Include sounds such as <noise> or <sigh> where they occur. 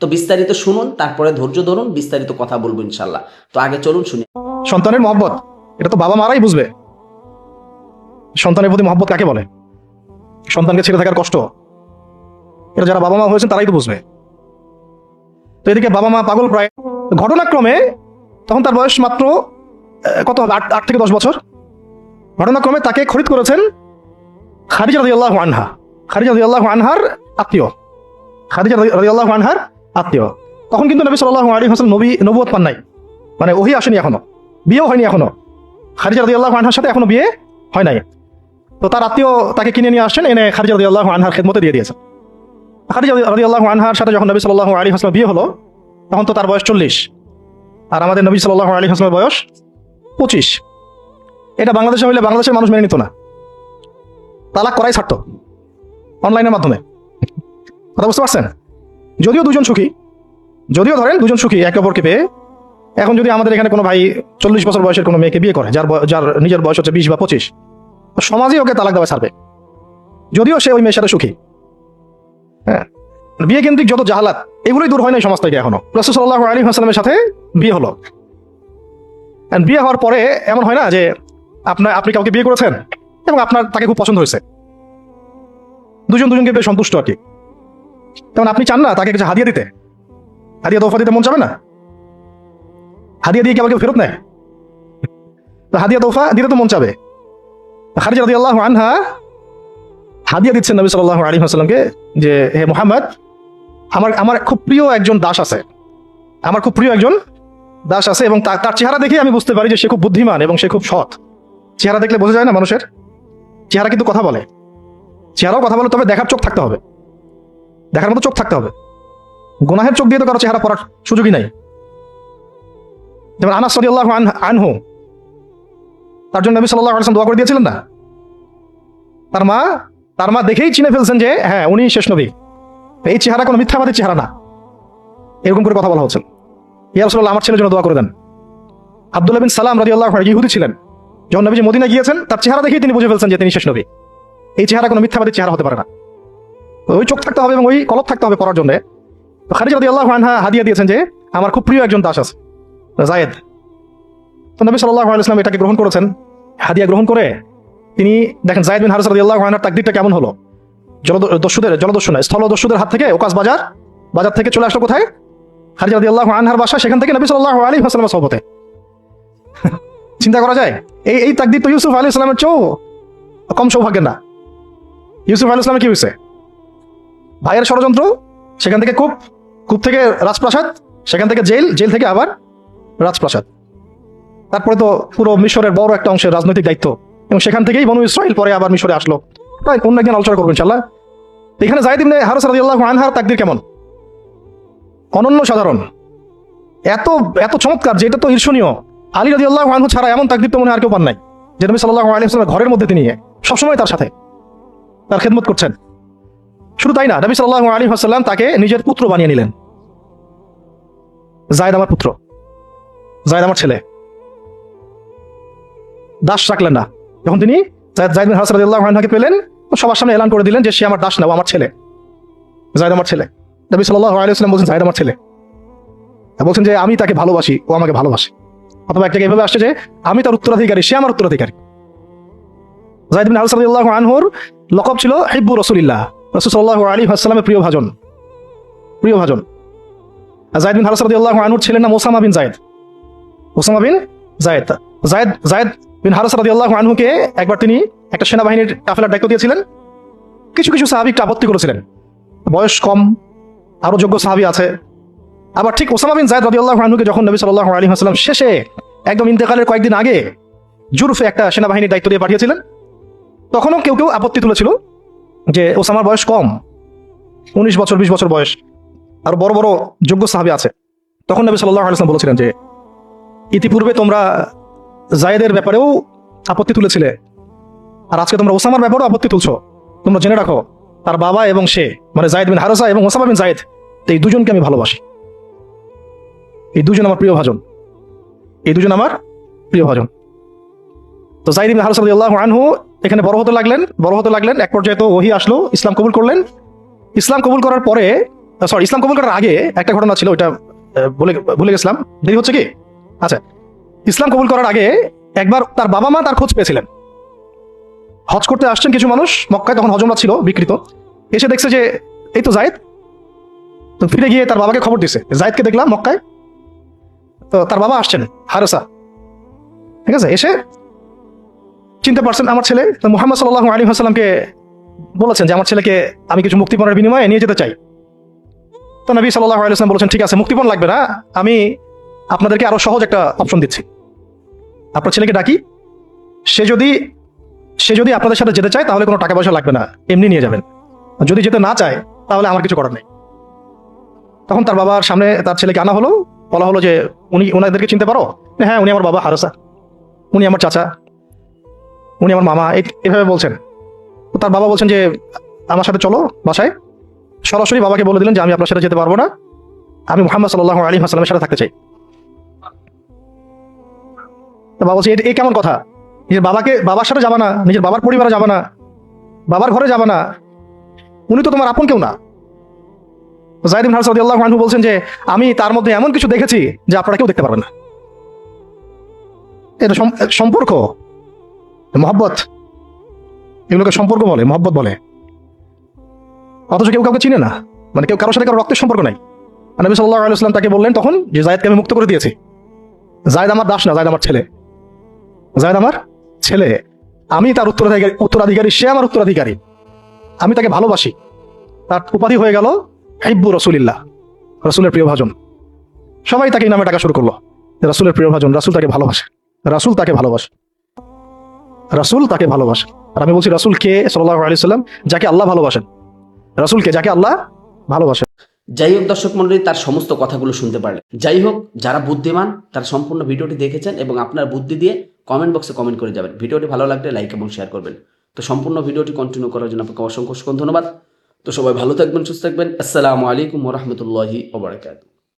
তো বিস্তারিত শুনুন, তারপরে ধৈর্য ধরুন, বিস্তারিত কথা বলব ইনশাল্লাহ। তো আগে চলুন শুনি। সন্তানের মহব্বত, এটা তো বাবা মারাই বুঝবে। সন্তানের প্রতি মহব্বত কাকে বলে? সন্তানকে ছেড়ে থাকার কষ্ট, এটা যারা বাবা মা হয়েছেন তারাই তো বুঝবে। তো এদিকে বাবা মা পাগল প্রায় ঘটনাক্রমে তখন তার বয়স মাত্র কত? হবে আট আট থেকে দশ বছর। ঘটনাক্রমে তাকে খরিদ করেছেন খাদিজা রাদিয়াল্লাহু আনহা। খাদিজা আল্লাহ আনহার আত্মীয়। খাদিজা আল্লাহ আনহার আত্মীয়। তখন কিন্তু নবী সাল্লাল্লাহু আলাইহি ওয়াসাল্লাম নবী নবুয়ত পান নাই। মানে ওহি আসেনি এখনও। বিয়েও হয়নি এখনও। খারিজা রাদি আল্লাহ আনহার সাথে এখনও বিয়ে হয় নাই। তো তার আত্মীয় তাকে কিনে নিয়ে আসছেন এনে খারিজা রাদি আল্লাহ আনহার খেদমতে দিয়ে দিয়েছেন। খারিজা রাদি আল্লাহ আনহার সাথে যখন নবী সাল্লাহ আলী হাসলাম বিয়ে হলো, তখন তো তার বয়স চল্লিশ। আর আমাদের নবী সাল্লাহ আলী হাসলামের বয়স পঁচিশ। এটা বাংলাদেশে হইলে বাংলাদেশের মানুষ মেনে নিত না। তালাক করাই ছাড়তো, অনলাইনের মাধ্যমে। কথা বুঝতে পারছেন? যদিও দুজন সুখী, যদিও ধরেন দুজন সুখী, একে অপরকে পেয়ে, এখন যদি আমাদের এখানে কোনো ভাই চল্লিশ বছর বয়সের কোনো মেয়েকে বিয়ে করে, যার যার নিজের বয়স হচ্ছে বিশ বা পঁচিশ, তো সমাজই ওকে তালাক দেওয়া ছাড়বে। যদিও সে ওই মেয়ের সাথে সুখী। হ্যাঁ বিয়ে কেন্দ্রিক যত জাহালাত, এগুলোই দূর হয় না সমাজ থেকে এখনও। রসুল সাল্লাহ আলী হাসলামের সাথে বিয়ে হলো। বিয়ে হওয়ার পরে এমন হয় না যে আপনার আপনি কাউকে বিয়ে করেছেন এবং আপনার তাকে খুব পছন্দ হয়েছে। দুজন দুজনকে বেশ সন্তুষ্ট আর কি। তেমন আপনি চান না তাকে কিছু হাদিয়া দিতে? হাদিয়া তোফা দিতে মন চাবে না? হাদিয়া দিয়ে কি আবার কেউ ফেরত নেয়? তো হাদিয়া তোফা দিতে তো মন চাবে। খারিজা রাদি আল্লাহ আনহা হাদিয়া দিচ্ছেন নবী সাল্লাহ আলী হাসলামকে যে, হে মোহাম্মদ, আমার আমার খুব প্রিয় একজন দাস আছে। আমার খুব প্রিয় একজন দাস আছে এবং তার চেহারা দেখে আমি বুঝতে পারি যে সে খুব বুদ্ধিমান এবং সে খুব সৎ। চেহারা দেখলে বোঝা যায় না মানুষের? চেহারা কিন্তু কথা বলে। চেহারাও কথা বলে, তবে দেখার চোখ থাকতে হবে। দেখার মতো চোখ থাকতে হবে। গুনাহের চোখ দিয়ে তো কারও চেহারা পড়ার সুযোগই নাই। যেমন আনাস সাল্লাহ আনহু, তার জন্য নবী সাল্লাহ আলসালাম দোয়া করে দিয়েছিলেন না? তার মা তার মা দেখেই চিনে ফেলছেন যে হ্যাঁ উনি শেষ নবী। এই চেহারা কোনো মিথ্যাবাদী চেহারা না। এরকম করে কথা বলা হচ্ছে। ইয়া রাসূলুল্লাহ, আমার ছেলের জন্য দোয়া করে দেন। আব্দুল্লাহ বিন সালাম রাজি আল্লাহ ইহুদি ছিলেন। যখন নবী নবীজি মদিনা গিয়েছেন, তার চেহারা দেখেই তিনি বুঝে ফেলছেন যে তিনি শেষ নবী। এই চেহারা কোনো মিথ্যাবাদী চেহারা হতে পারে না। ওই চোখ থাকতে হবে এবং ওই কলপ থাকতে হবে পড়ার জন্য। খারিজ রাদি আল্লাহ আনহা হাদিয়া দিয়েছেন যে, আমার খুব প্রিয় একজন দাস আছে, জায়েদ। তো নবী সাল্লাহ আলাইসলাম এটাকে গ্রহণ করেছেন। হাদিয়া গ্রহণ করে তিনি দেখেন জায়েদ বিন হারিস রাদিয়াল্লাহু আনহার তাকদিরটা কেমন হলো? জলদস্যুদের জলদস্যু না স্থলদস্যুদের হাত থেকে, ওকাস বাজার বাজার থেকে চলে আসলো কোথায়? হারিজ রাদিয়াল্লাহু আনহার বাসা সেখান থেকে নবী সাল্লাল্লাহু আলাইহি ওয়াসাল্লামের সহবতে। <laughs> চিন্তা করা যায়? এই এই তাকদির তো ইউসুফ আলাইহিস সালামের চেয়েও কম সৌভাগ্যের না। ইউসুফ আলাইহিস সালামের কি হয়েছে? ভাইয়ের ষড়যন্ত্র, সেখান থেকে কূপ কূপ থেকে রাজপ্রাসাদ, সেখান থেকে জেল জেল থেকে আবার রাজপ্রাসাদ। তারপরে তো পুরো মিশরের বড় একটা অংশের রাজনৈতিক দায়িত্ব। এবং সেখান থেকেই বনু ইসরাইল পরে আবার মিশরে আসলো। তাই অন্য একদিন আলোচনা করব ইনশাল্লাহ এখানে জাহিদ ইবনে হারস রাদিয়াল্লাহু আনহার তাকদির কেমন? অনন্য সাধারণ। এত এত চমৎকার যে এটা তো ঈর্ষণীয়। আলী রাদিয়াল্লাহু আনহু ছাড়া এমন তাকদির তো মনে আর কেউ পান নাই। যে নবী আলাইহি ওয়াসাল্লাম ঘরের মধ্যে তিনি সবসময় তার সাথে, তার খেদমত করছেন। শুধু তাই না, নবী সাল্লাল্লাহু আলাইহি ওয়াসাল্লাম তাকে নিজের পুত্র বানিয়ে নিলেন। জায়দ আমার পুত্র। জায়দ আমার ছেলে। দাস রাখলেন না। যখন তিনি জায়দ জায়দ হাসান পেলেন সবার সামনে এলান করে দিলেন যে সে আমার দাস না আমার ছেলে। জায়দ আমার ছেলে। নবী সাল্লাল্লাহু আলাইহি ওয়াসাল্লাম বলছেন, জায়দ আমার ছেলে। বলছেন যে, আমি তাকে ভালোবাসি, ও আমাকে ভালোবাসে। অথবা একটা এভাবে আসছে যে, আমি তার উত্তরাধিকারী, সে আমার উত্তরাধিকারী। জায়দ বিন হাসান আনহুর লকব ছিল হিব্বু রাসূলিল্লাহ। রাসূল সাল্লাল্লাহু আলাইহি ওয়াসাল্লামের প্রিয় ভাজন। প্রিয় ভাজন। জায়দ বিন হাসান রাদিয়াল্লাহু আনহুর ছেলের নাম Osama bin Zayed. Osama bin Zayed. Zayed Zayed bin Harith রাদিয়াল্লাহু আনহুকে একবার তিনি একটা সেনাবাহিনীর কাফেলার দায়িত্ব দিয়েছিলেন। কিছু কিছু সাহাবি একটু আপত্তি করেছিলেন। বয়স কম, আরও যোগ্য সাহাবি আছে। আবার ঠিক ওসামা বিন জায়েদ রাদিয়াল্লাহু আনহুকে যখন নবী সাল্লাল্লাহু আলাইহি ওয়াসাল্লাম শেষে একদম ইন্তেকালের কয়েকদিন আগে জুরফে একটা সেনাবাহিনীর দায়িত্ব দিয়ে পাঠিয়েছিলেন, তখনও কেউ কেউ আপত্তি তুলেছিল। যে ওসামার বয়স কম। উনিশ বছর, বিশ বছর বয়স। আর বড় বড় যোগ্য সাহাবি আছে। তখন নবী সাল্লাহ আলাইহি ওয়াসাল্লাম বলেছিলেন যে, ইতিপূর্বে তোমরা জায়েদের ব্যাপারেও আপত্তি তুলেছিলে। আর আজকে তোমরা ওসামার ব্যাপারেও আপত্তি তুলছো। তোমরা জেনে রাখো, তার বাবা এবং সে মানে জায়েদ বিন হারাসা এবং ওসামা বিন জায়েদ, এই দুজনকে আমি ভালোবাসি। এই দুজন আমার প্রিয় ভাজন। এই দুজন আমার প্রিয় ভাজন। তো জাইদ বিন হারাসা রাদিয়াল্লাহু আনহু এখানে বড় হতে লাগলেন, বড় হতে লাগলেন, এক পর্যায়ে তো ওহি আসলো, ইসলাম কবুল করলেন। ইসলাম কবুল করার পরে সরি ইসলাম কবুল করার আগে একটা ঘটনা ছিল, ওইটা বলে ভুলে গেছিলাম। দেরি হচ্ছে কি? আচ্ছা ইসলাম কবুল করার আগে একবার তার বাবা মা তার খোঁজ পেয়েছিলেন। হজ করতে আসছেন কিছু মানুষ, মক্কায় তখন হজমরা ছিল, বিকৃত। এসে দেখছে যে, এই তো জায়েদ। তো ফিরে গিয়ে তার বাবাকে খবর দিছে জায়েদকে দেখলাম মক্কায়। তো তার বাবা আসছেন, হারসা। ঠিক আছে, এসে চিনতে পারছেন আমার ছেলে? মোহাম্মদ সাল্লাহ আলী হাসালামকে বলেছেন যে, আমার ছেলেকে আমি কিছু মুক্তিপণের বিনিময়ে নিয়ে যেতে চাই। তো নবী সাল্লাহ আলাইসলাম বলেছেন, ঠিক আছে, মুক্তিপণ লাগবে না। আমি আপনাদেরকে আরও সহজ একটা অপশন দিচ্ছি। আপনার ছেলেকে ডাকি। সে যদি সে যদি আপনাদের সাথে যেতে চায়, তাহলে কোনো টাকা পয়সা লাগবে না। এমনি নিয়ে যাবেন। যদি যেতে না চায়, তাহলে আমার কিছু করার নেই। তখন তার বাবার সামনে তার ছেলেকে আনা হলো। বলা হলো যে, উনি ওনাদেরকে চিনতে পারো? হ্যাঁ উনি আমার বাবা হারসা। উনি আমার চাচা। উনি আমার মামা এভাবে বলছেন। তার বাবা বলছেন যে, আমার সাথে চলো বাসায়। সরাসরি বাবাকে বলে দিলেন যে, আমি আপনার সাথে যেতে পারব না। আমি মোহাম্মদ সাল্লাহ আলী হাসলামের সাথে থাকতে চাই। বাবা বলছে, "এ- কেমন কথা? নিজের বাবাকে বাবার সাথে যাবা না, নিজের বাবার পরিবারে যাবা না, বাবার ঘরে যাবা না। উনি তো তোমার আপন কেউ না। জাহিদিন হারসাদ আল্লাহ আনহু বলছেন যে, আমি তার মধ্যে এমন কিছু দেখেছি যে আপনারা কেউ দেখতে পারবেন না। এটা সম্পর্ক। মহব্বত? এগুলোকে সম্পর্ক বলে, মহব্বত বলে। অথচ কেউ কাউকে চিনে না। মানে কেউ কারোর সাথে কারও রক্তের সম্পর্ক নাই। নবী সাল্লাহ আলাইসলাম তাকে বললেন, তখন যে জায়দকে আমি মুক্ত করে দিয়েছি, জায়দ আমার দাস না, জায়দ আমার ছেলে। জায়দ আমার ছেলে। আমি তার উত্তরাধিকারী উত্তরাধিকারী, সে আমার উত্তরাধিকারী। আমি তাকে ভালোবাসি। তার উপাধি হয়ে গেল হিব্বু রসুলিল্লাহ, রসুলের প্রিয় ভাজন। সবাই তাকে নামে টাকা শুরু করল রাসুলের প্রিয় ভাজন, রাসুল তাকে ভালোবাসে, রাসুল তাকে ভালোবাসে। রাসুল তাকে ভালোবাসে। আর আমি বলছি, রাসুল কে? সাল্লাহ আলি সাল্লাম, যাকে আল্লাহ ভালোবাসেন। রাসুল কে? যাকে আল্লাহ ভালোবাসেন। যাই হোক দর্শক মন্ডলী তার সমস্ত কথাগুলো শুনতে পারলেন। যাই হোক, যারা বুদ্ধিমান, তারা সম্পূর্ণ ভিডিওটি দেখেছেন এবং আপনার বুদ্ধি দিয়ে কমেন্ট বক্সে কমেন্ট করে যাবেন। ভিডিওটি ভালো লাগলে লাইক এবং শেয়ার করবেন। তো সম্পূর্ণ ভিডিওটি কন্টিনিউ করার জন্য আপনাকে অসংখ্য অসংখ্য ধন্যবাদ। তো সবাই ভালো থাকবেন, সুস্থ থাকবেন। আসসালামু আলাইকুম রহমতুল্লাহি ওবরাকাতু